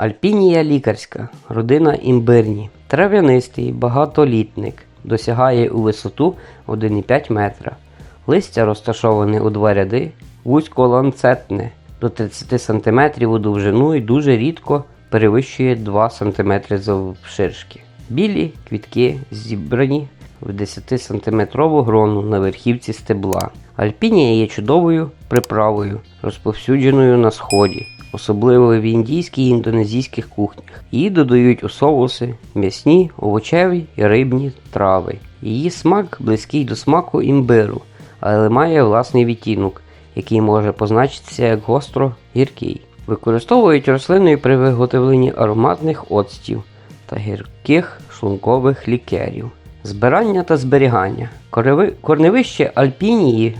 Альпінія лікарська, родина імбирні. Трав'янистий багатолітник. Досягає у висоту 1,5 метра. Листя розташоване у два ряди, вузько-ланцетне до 30 см у довжину і дуже рідко перевищує 2 см завширшки. Білі квітки зібрані в 10 см грону на верхівці стебла. Альпінія є чудовою приправою, розповсюдженою на сході, особливо в індійській і індонезійських кухнях. Її додають у соуси, м'ясні, овочеві і рибні трави. Її смак близький до смаку імбиру, але має власний відтінок, який може позначитися як гостро гіркий. Використовують рослиною при виготовленні ароматних оцтів та гірких шлункових лікерів. Збирання та зберігання. Корневище альпінії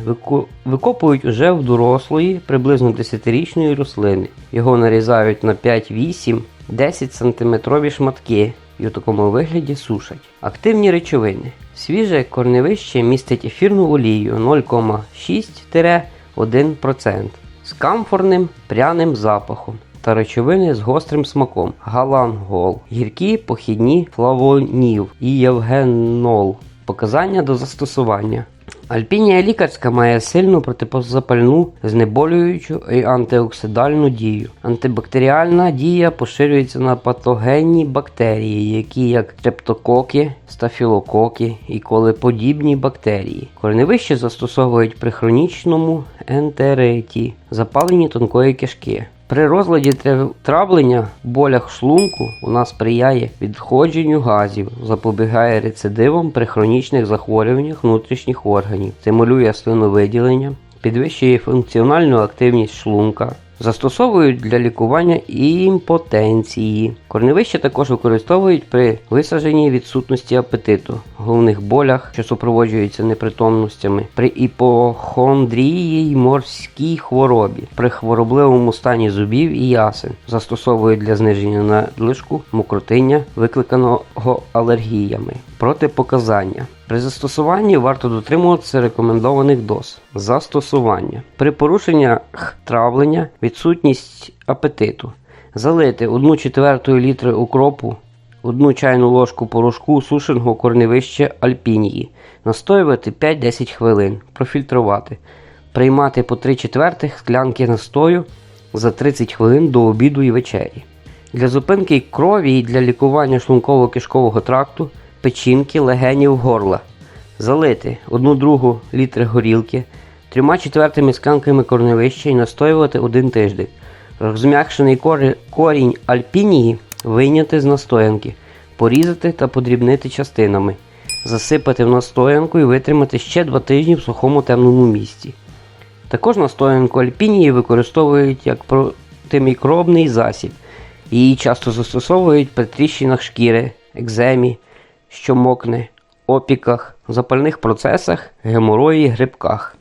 викопують уже в дорослої, приблизно 10-річної рослини. Його нарізають на 5, 8, 10 сантиметрові шматки і у такому вигляді сушать. Активні речовини. Свіже корневище містить ефірну олію 0,6-1% з камфорним пряним запахом та речовини з гострим смаком галангол, гіркі похідні флавонів і євгенол. Показання до застосування. Альпінія лікарська має сильну протипозапальну, знеболюючу і антиоксидальну дію. Антибактеріальна дія поширюється на патогенні бактерії, які як стрептококи, стафілококи і колеподібні бактерії. Корневище застосовують при хронічному ентериті, запаленні тонкої кишки. При розладі травлення травлення, болях шлунку нас сприяє відходженню газів, запобігає рецидивам при хронічних захворюваннях внутрішніх органів, стимулює слиновиділення, підвищує функціональну активність шлунка. Застосовують для лікування імпотенції. Корневище також використовують при висадженні відсутності апетиту, головних болях, що супроводжуються непритомностями, при іпохондрії й морській хворобі, при хворобливому стані зубів і ясен. Застосовують для зниження надлишку, мокротиння, викликаного алергіями. Протипоказання. При застосуванні варто дотримуватися рекомендованих доз. Застосування. При порушеннях травлення, відсутність апетиту. Залити 1 четверту літри укропу, 1 чайну ложку порошку сушеного корневища альпінії. Настоювати 5-10 хвилин. Профільтрувати. Приймати по 3 четвертих склянки настою за 30 хвилин до обіду і вечері. Для зупинки крові і для лікування шлунково-кишкового тракту, печінки, легенів, горла. Залити 1 другу літри горілки, 3 четвертими склянками корневища і настоювати один тиждень. Розм'якшений корінь альпінії вийняти з настоянки, порізати та подрібнити частинами, засипати в настоянку і витримати ще 2 тижні в сухому темному місці. Також настоянку альпінії використовують як протимікробний засіб. Її часто застосовують при тріщинах шкіри, екземі, що мокне, опіках, запальних процесах, геморої, грибках.